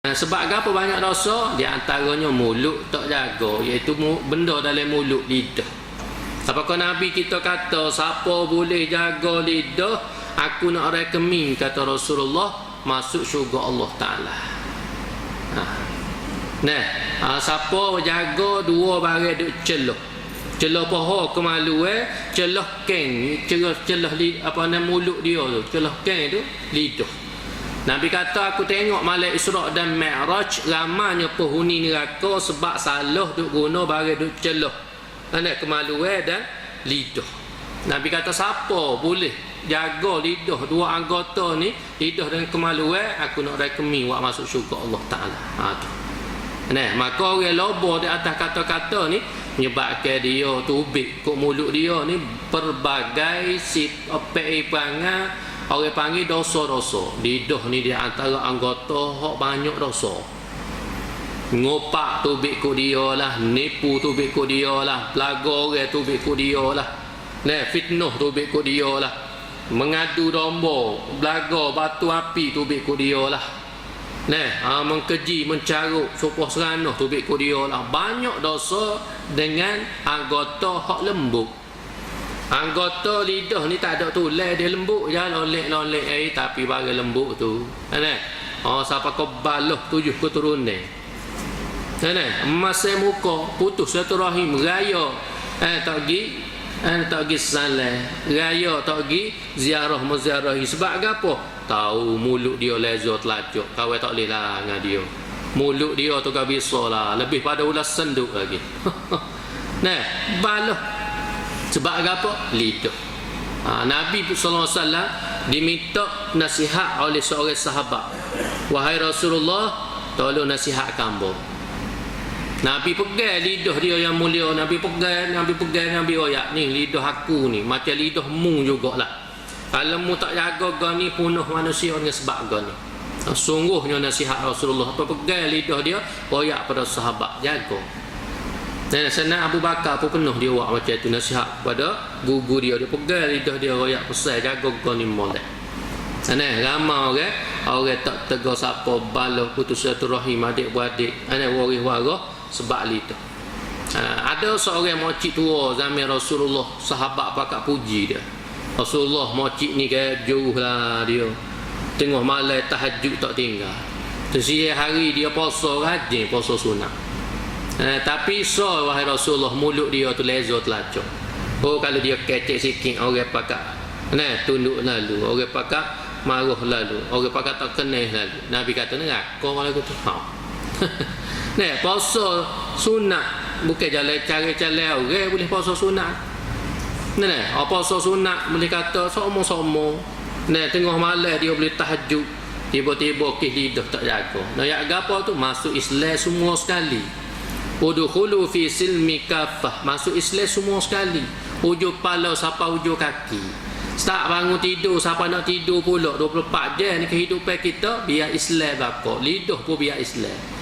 Ha, sebab apa banyak dosa? Di antaranya mulut tak jaga, iaitu benda dalam mulut lidah. Apakah Nabi kita kata siapa boleh jaga lidah, aku nak rekemin kata Rasulullah masuk syurga Allah Taala. Ha. Nah, ha, siapa jaga dua barang duk celah. Celah paha kemalu eh, celah keng, celah celah apa nama mulut dia tu, celah keng tu lidah. Nabi kata aku tengok malam Isra' dan Mi'raj ramanya penghuni neraka sebab salah duk guna barang duk celah. Ana kemaluan dan lidah. Nabi kata siapa boleh jaga lidah dua anggota ni, lidah dan kemaluan aku nak rekemi buat masuk syurga Allah Taala. Ha tu. Nah, maka orang lobo di atas kata-kata ni menyebabkan dia tubik kok mulut dia ni berbagai sip opek ibangan Orang panggil dosa-dosa. Lidah ni di antara anggota hak banyak dosa. Ngopak tubik ku dia lah. Nipu tubik ku dia lah. Pelaga orang tubik ku dia lah. Nah, fitnah tubik ku dia lah. Mengadu domba. Belaga batu api tubik ku dia lah. Nah, ha, mengkeji, mencaruk, sopoh seranah tubik ku dia lah. Banyak dosa dengan anggota hak lembut. Anggota lidah ni tak ada tulang dia lembut je lolek-lolek air tapi bagi lembut tu. Kan? Oh siapa kau baloh tujuh keturunan. Kan? Masa muka putus satu rahim raya eh tak pergi eh tak pergi salah raya tak pergi ziarah menziarahi sebab apa? Tahu mulut dia lezat telacuk kau tak boleh lah dengan dia. Mulut dia tu bisa lah lebih pada ulas senduk lagi. nah, baloh sebab apa? Lidah. Ha, Nabi SAW diminta nasihat oleh seorang sahabat. Wahai Rasulullah, tolong nasihat kamu. Nabi pegang lidah dia yang mulia. Nabi pegang, Nabi pegang, Nabi oyak. Ni lidah aku ni. Macam lidah mu jugalah. Kalau mu tak jaga gani ni, punuh manusia dengan sebab gani. ni. Sungguhnya nasihat Rasulullah. Apa pegang lidah dia, oyak pada sahabat. Jaga. Dan sana Abu Bakar pun penuh dia buat macam tu nasihat pada gugu dia dia pegang lidah dia royak pesan jaga kau ni molek. Sana ramai orang orang tak tegur siapa baloh putus satu rahim adik beradik ana waris waris sebab lidah. Ha, ada seorang mocik tua zaman Rasulullah sahabat pakak puji dia. Rasulullah mocik ni kayak jauh lah dia. Tengok malam tahajud tak tinggal. Tersiap hari dia puasa rajin puasa sunat. Eh, tapi so wahai Rasulullah mulut dia tu lezo telacuk. Oh kalau dia kecek sikit orang pakak. Nah tunduk lalu orang pakak marah lalu orang pakak tak kenal lalu. Nabi kata neraka lagu tu. Ha. nah puasa sunat bukan jalan cara-cara orang boleh puasa sunat. Nah, nah puasa sunat boleh kata somo-somo. Nah tengah malam dia boleh tahajud. Tiba-tiba kih lidah tak jaga. Nah, ya apa tu? Masuk Islam semua sekali. Udkhulu fi silmi kafah. Masuk Islam semua sekali. Hujung kepala sampai hujung kaki. Start bangun tidur siapa nak tidur pula 24 jam ni kehidupan kita biar Islam bakok. Lidah pun biar Islam.